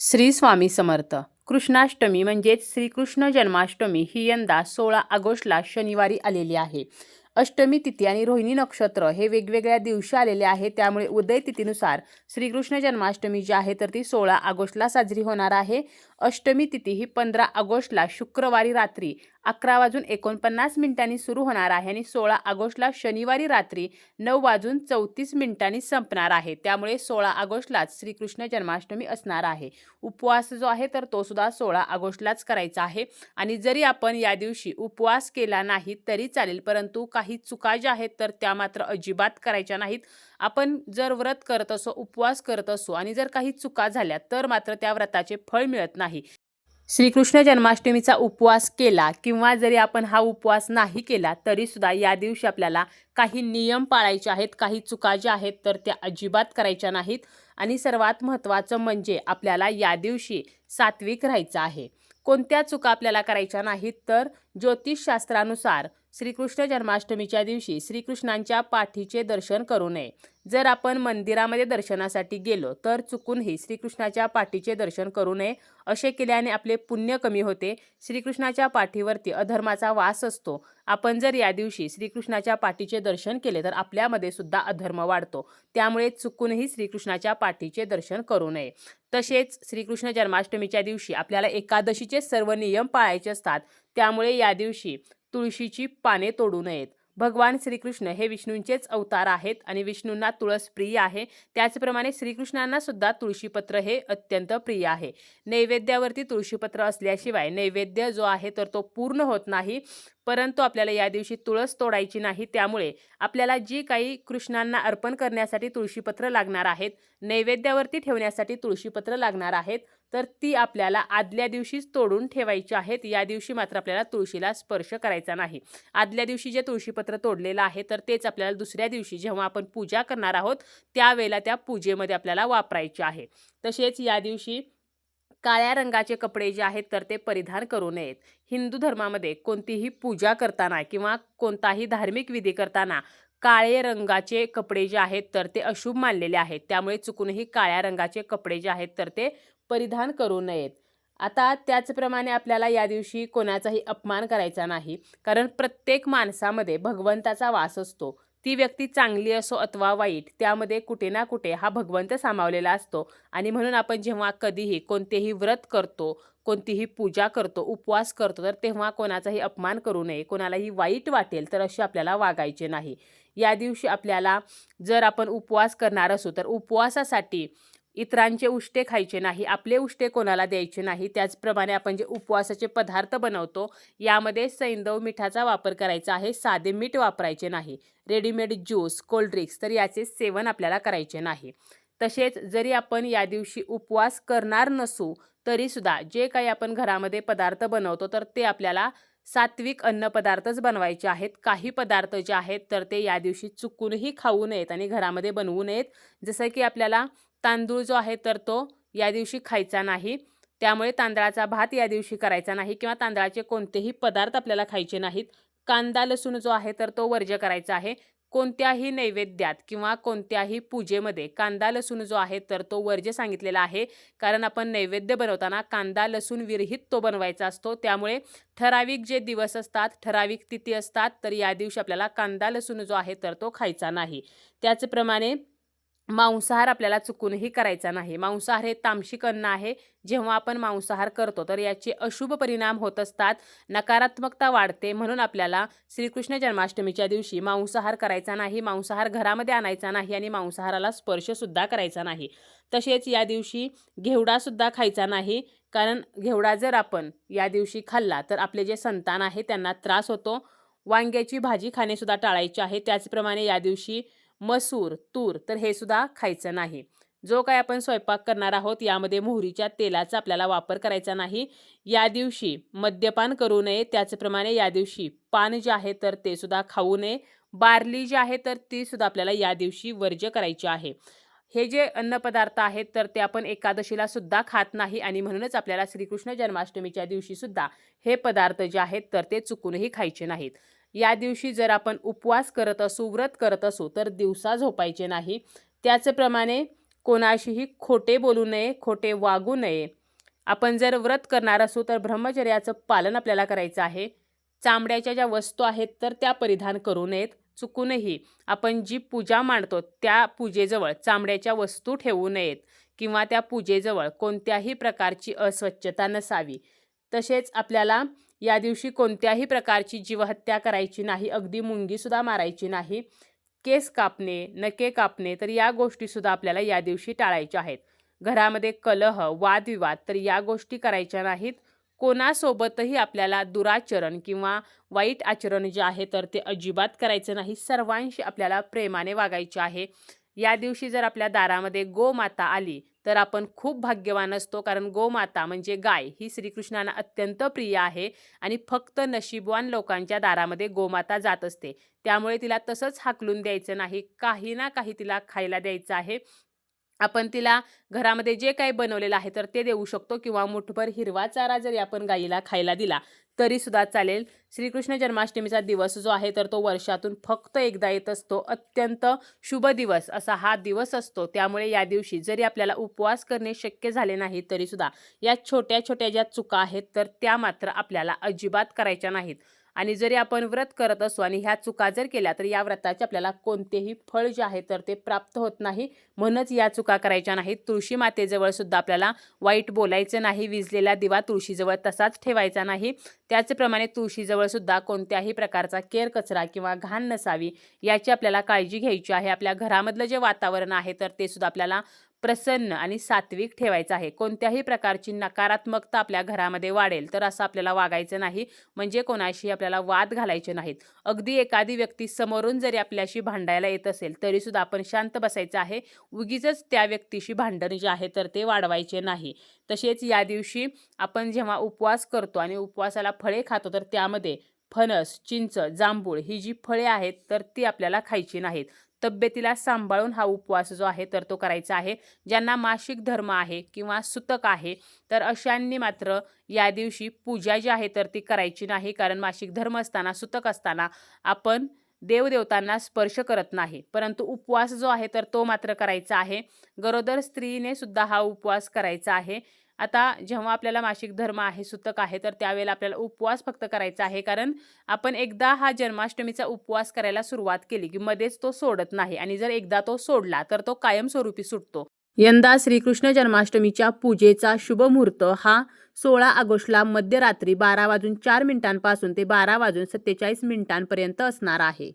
श्री स्वामी समर्थ. कृष्णाष्टमी म्हणजेच श्रीकृष्ण जन्माष्टमी ही यंदा सोळा ऑगस्टला शनिवारी आलेली आहे. अष्टमी तिथी आणि रोहिणी नक्षत्र हे वेगवेगळ्या दिवशी आलेले आहे त्यामुळे उदय तिथीनुसार श्रीकृष्ण जन्माष्टमी जी आहे तर ती सोळा ऑगस्टला साजरी होणार आहे. अष्टमी तिथी ही पंधरा ऑगस्टला शुक्रवारी रात्री अकरा वाजून एकोणपन्नास मिनिटांनी सुरू होणार आहे आणि सोळा ऑगस्टला शनिवारी रात्री नऊ वाजून चौतीस मिनिटांनी संपणार आहे. त्यामुळे सोळा ऑगस्टलाच श्रीकृष्ण जन्माष्टमी असणार आहे. उपवास जो आहे तर तो सुद्धा सोळा ऑगस्टलाच करायचा आहे. आणि जरी आपण या दिवशी उपवास केला नाही तरी चालेल. परंतु काही चुका ज्या आहेत तर त्या मात्र अजिबात करायच्या नाहीत. आपण जर व्रत करत असो उपवास करत असो आणि जर काही चुका झाल्या तर मात्र त्या व्रताचे फळ मिळत नाही. श्रीकृष्ण जन्माष्टमीचा उपवास केला किंवा जरी आपण हा उपवास नाही केला तरी सुद्धा या दिवशी आपल्याला काही नियम पाळायचे आहेत काही चुका ज्या आहेत तर त्या अजिबात करायच्या नाहीत. आणि सर्वात महत्त्वाचं म्हणजे आपल्याला या दिवशी सात्विक राहायचं आहे. कोणत्या चुका आपल्याला करायच्या नाहीत तर ज्योतिषशास्त्रानुसार श्रीकृष्ण जन्माष्टमीच्या दिवशी श्रीकृष्णांच्या पाठीचे दर्शन करू नये. जर आपण मंदिरामध्ये दर्शनासाठी गेलो तर चुकूनही श्रीकृष्णाच्या पाठीचे दर्शन करू नये असे केल्याने आपले पुण्य कमी होते. श्रीकृष्णाच्या पाठीवरती अधर्माचा वास असतो. आपण जर या दिवशी श्रीकृष्णाच्या पाठीचे दर्शन केले तर आपल्यामध्ये सुद्धा अधर्म वाढतो. त्यामुळे चुकूनही श्रीकृष्णाच्या पाठीचे दर्शन करू नये. तसेच श्रीकृष्ण जन्माष्टमीच्या दिवशी आपल्याला एकादशीचे सर्व नियम पाळायचे असतात. त्यामुळे या दिवशी तुळशीची पाने तोडू नयेत. भगवान श्रीकृष्ण हे विष्णूंचेच अवतार आहेत आणि विष्णूंना तुळस प्रिय आहे. त्याचप्रमाणे श्रीकृष्णांना सुद्धा तुळशीपत्र हे अत्यंत प्रिय आहे. नैवेद्यावरती तुळशीपत्र असल्याशिवाय नैवेद्य जो आहे तर तो पूर्ण होत नाही. परंतु आपल्याला या दिवशी तुळस तोडायची नाही. त्यामुळे आपल्याला जी काही कृष्णांना अर्पण करण्यासाठी तुळशीपत्र लागणार आहेत नैवेद्यावरती ठेवण्यासाठी तुळशीपत्र लागणार आहेत. तर ती आपल्याला आदल्या दिवशीच तोडून ठेवायची आहेत. या दिवशी मात्र आपल्याला तुळशीला स्पर्श करायचा नाही. आदल्या दिवशी जे तुळशीपत्र तोडलेलं आहे तर तेच आपल्याला दुसऱ्या दिवशी जेव्हा आपण पूजा करणार आहोत त्यावेळेला त्या पूजेमध्ये आपल्याला वापरायचे आहे. तसेच या दिवशी काळ्या रंगाचे कपडे जे आहेत तर ते परिधान करू नयेत. हिंदू धर्मामध्ये कोणतीही पूजा करताना किंवा कोणताही धार्मिक विधी करताना काळे रंगाचे कपडे जे आहेत तर ते अशुभ मानलेले आहेत. त्यामुळे चुकूनही काळ्या रंगाचे कपडे जे आहेत तर ते परिधान करू नयेत. आता त्याचप्रमाणे आपल्याला या दिवशी कोणाचाही अपमान करायचा नाही कारण प्रत्येक माणसामध्ये भगवंताचा वास असतो. ती व्यक्ती चांगली असो अथवा वाईट त्यामध्ये कुठे ना कुठे हा भगवंत सामावलेला असतो. आणि म्हणून आपण जेव्हा कधीही कोणतेही व्रत करतो कोणतीही पूजा करतो उपवास करतो तर तेव्हा कोणाचाही अपमान करू नये. कोणालाही वाईट वाटेल तर असे आपल्याला वागायचे नाही. या दिवशी आपल्याला जर आपण उपवास करणार असू तर उपवासासाठी इतरांचे उष्टे खायचे नाही आपले उष्टे कोणाला द्यायचे नाही त्याचप्रमाणे आपण जे उपवासाचे पदार्थ बनवतो यामध्ये सैंदव मिठाचा वापर करायचा आहे साधे मीठ वापरायचे नाही रेडीमेड ज्यूस कोल्ड्रिंक्स तर याचे सेवन आपल्याला करायचे नाही. तसेच जरी आपण या दिवशी उपवास करणार नसू तरीसुद्धा जे काही आपण घरामध्ये पदार्थ बनवतो तर ते आपल्याला सात्विक अन्नपदार्थच बनवायचे आहेत. काही पदार्थ जे आहेत तर ते या दिवशी चुकूनही खाऊ नयेत आणि घरामध्ये बनवू नयेत. जसं की आपल्याला तांदूळ जो आहे तर तो या दिवशी खायचा नाही. त्यामुळे तांदळाचा भात या दिवशी करायचा नाही किंवा तांदळाचे कोणतेही पदार्थ आपल्याला खायचे नाहीत. कांदा लसूण जो आहे तर तो वर्ज्य करायचा आहे. कोणत्याही नैवेद्यात किंवा कोणत्याही पूजेमध्ये कांदा लसूण जो आहे तर तो वर्ज्य सांगितलेला आहे. कारण आपण नैवेद्य बनवताना कांदा लसूण विरहित तो बनवायचा असतो. त्यामुळे ठराविक जे दिवस असतात ठराविक तिथी असतात तर या दिवशी आपल्याला कांदा लसूण जो आहे तर तो खायचा नाही. त्याचप्रमाणे मांसाहार आपल्याला चुकूनही करायचा नाही. मांसाहार हे तामसिक अन्न आहे. जेव्हा आपण मांसाहार करतो तर याचे अशुभ परिणाम होत असतात. नकारात्मकता वाढते. म्हणून आपल्याला श्रीकृष्ण जन्माष्टमीच्या दिवशी मांसाहार करायचा नाही मांसाहार घरामध्ये आणायचा नाही आणि मांसाहाराला स्पर्शसुद्धा करायचा नाही. तसेच या दिवशी घेवडासुद्धा खायचा नाही. कारण घेवडा जर आपण या दिवशी खाल्ला तर आपले जे संतान आहे त्यांना त्रास होतो. वांग्याची भाजी खाणेसुद्धा टाळायची आहे. त्याचप्रमाणे या दिवशी मसूर तूर तर हे सुद्धा खायचं नाही. जो काय आपण स्वयंपाक करणार आहोत यामध्ये मोहरीच्या तेलाचा आपल्याला वापर करायचा नाही. या दिवशी मद्यपान करू नये त्याचप्रमाणे या दिवशी पान जे आहे तर ते सुद्धा खाऊ नये. बार्ली जी आहे तर ती सुद्धा आपल्याला या दिवशी वर्ज्य करायची आहे. हे जे अन्नपदार्थ आहेत तर ते आपण एकादशीला सुद्धा खात नाही आणि म्हणूनच आपल्याला श्रीकृष्ण जन्माष्टमीच्या दिवशी सुद्धा हे पदार्थ जे आहेत तर ते चुकूनही खायचे नाहीत. या दिवशी जर आपण उपवास करत असू व्रत करत असू तर दिवसा झोपायचे नाही. त्याचप्रमाणे कोणाशीही खोटे बोलू नये खोटे वागू नये. आपण जर व्रत करणार असू तर ब्रह्मचर्याचं पालन आपल्याला करायचं आहे. चामड्याच्या ज्या वस्तू आहेत तर त्या परिधान करू नयेत चुकूनही. आपण जी पूजा मांडतो त्या पूजेजवळ चामड्याच्या वस्तू ठेवू नयेत किंवा त्या पूजेजवळ कोणत्याही प्रकारची अस्वच्छता नसावी. तसेच आपल्याला या दिवशी कोणत्याही प्रकारची जीवहत्या करायची नाही अगदी मुंगीसुद्धा मारायची नाही केस कापणे नके कापणे तर या गोष्टीसुद्धा आपल्याला या दिवशी टाळायच्या आहेत. घरामध्ये कलह वादविवाद तर या गोष्टी करायच्या नाहीत. कोणासोबतही आपल्याला दुराचरण किंवा वाईट आचरण जे आहे तर ते अजिबात करायचं नाही. सर्वांशी आपल्याला प्रेमाने वागायचे आहे. या दिवशी जर आपल्या दारामध्ये गोमाता आली तर आपण खूप भाग्यवान असतो कारण गोमाता म्हणजे गाय ही श्रीकृष्णांना अत्यंत प्रिय आहे आणि फक्त नशीबवान लोकांच्या दारामध्ये गोमाता जात असते. त्यामुळे तिला तसंच हाकलून द्यायचं नाही काही ना काही तिला खायला द्यायचं आहे. आपण तिला घरामध्ये जे काही बनवलेलं आहे तर ते देऊ शकतो किंवा मुठभर हिरवा चारा जरी आपण गाईला खायला दिला तरीसुद्धा चालेल. श्रीकृष्ण जन्माष्टमीचा दिवस जो आहे तर तो वर्षातून फक्त एकदा येत असतो. अत्यंत शुभ दिवस असा हा दिवस असतो. त्यामुळे या दिवशी जरी आपल्याला उपवास करणे शक्य झाले नाही तरीसुद्धा या छोट्या छोट्या ज्या चुका आहेत तर त्या मात्र आपल्याला अजिबात करायच्या नाहीत. आणि जरी आपण व्रत करत असू आणि ह्या चुका जर केल्या तर या व्रताचे आपल्याला कोणतेही फळ जे आहे तर ते प्राप्त होत नाही. म्हणूनच या चुका करायच्या नाहीत. तुळशी मातेजवळ सुद्धा आपल्याला वाईट बोलायचं नाही विजलेला दिवा तुळशीजवळ तसाच ठेवायचा नाही. त्याचप्रमाणे तुळशीजवळ सुद्धा कोणत्याही प्रकारचा केर कचरा किंवा घाण नसावी याची आपल्याला काळजी घ्यायची आहे. आपल्या घरामधलं जे वातावरण आहे तर ते सुद्धा आपल्याला प्रसन्न आणि सात्विक ठेवायचं आहे. कोणत्याही प्रकारची नकारात्मकता आपल्या घरामध्ये वाढेल तर असं आपल्याला वागायचं नाही. म्हणजे कोणाशी आपल्याला वाद घालायचे नाहीत. अगदी एखादी व्यक्ती समोरून जरी आपल्याशी भांडायला येत असेल तरीसुद्धा आपण शांत बसायचं आहे. उगीच त्या व्यक्तीशी भांडण जे आहे तर ते वाढवायचे नाही. तसेच या दिवशी आपण जेव्हा उपवास करतो आणि उपवासाला फळे खातो तर त्यामध्ये फणस चिंच जांभूळ ही जी फळे आहेत तर ती आपल्याला खायची नाहीत. तब्येतीला सांभाळून हा उपवास जो आहे तर तो करायचा आहे. ज्यांना मासिक धर्म आहे किंवा सुतक आहे तर अशांनी मात्र या दिवशी पूजा जी आहे तर ती करायची नाही. कारण मासिक धर्म असताना सुतक असताना आपण देवदेवतांना स्पर्श करत नाही. परंतु उपवास जो आहे तर तो मात्र करायचा आहे. गरोदर स्त्रीने सुद्धा हा उपवास करायचा आहे. आता जेव्हा आपल्याला मासिक धर्म आहे सुतक आहे तर त्यावेळेला आपल्याला उपवास फक्त करायचा आहे. कारण आपण एकदा हा जन्माष्टमीचा उपवास करायला सुरुवात केली की मध्येच तो सोडत नाही आणि जर एकदा तो सोडला तर तो कायमस्वरूपी सुटतो. यंदा श्रीकृष्ण जन्माष्टमीच्या पूजेचा शुभ मुहूर्त हा सोळा ऑगस्टला मध्यरात्री बारा वाजून चार मिनिटांपासून ते बारा वाजून सत्तेचाळीस मिनिटांपर्यंत असणार आहे.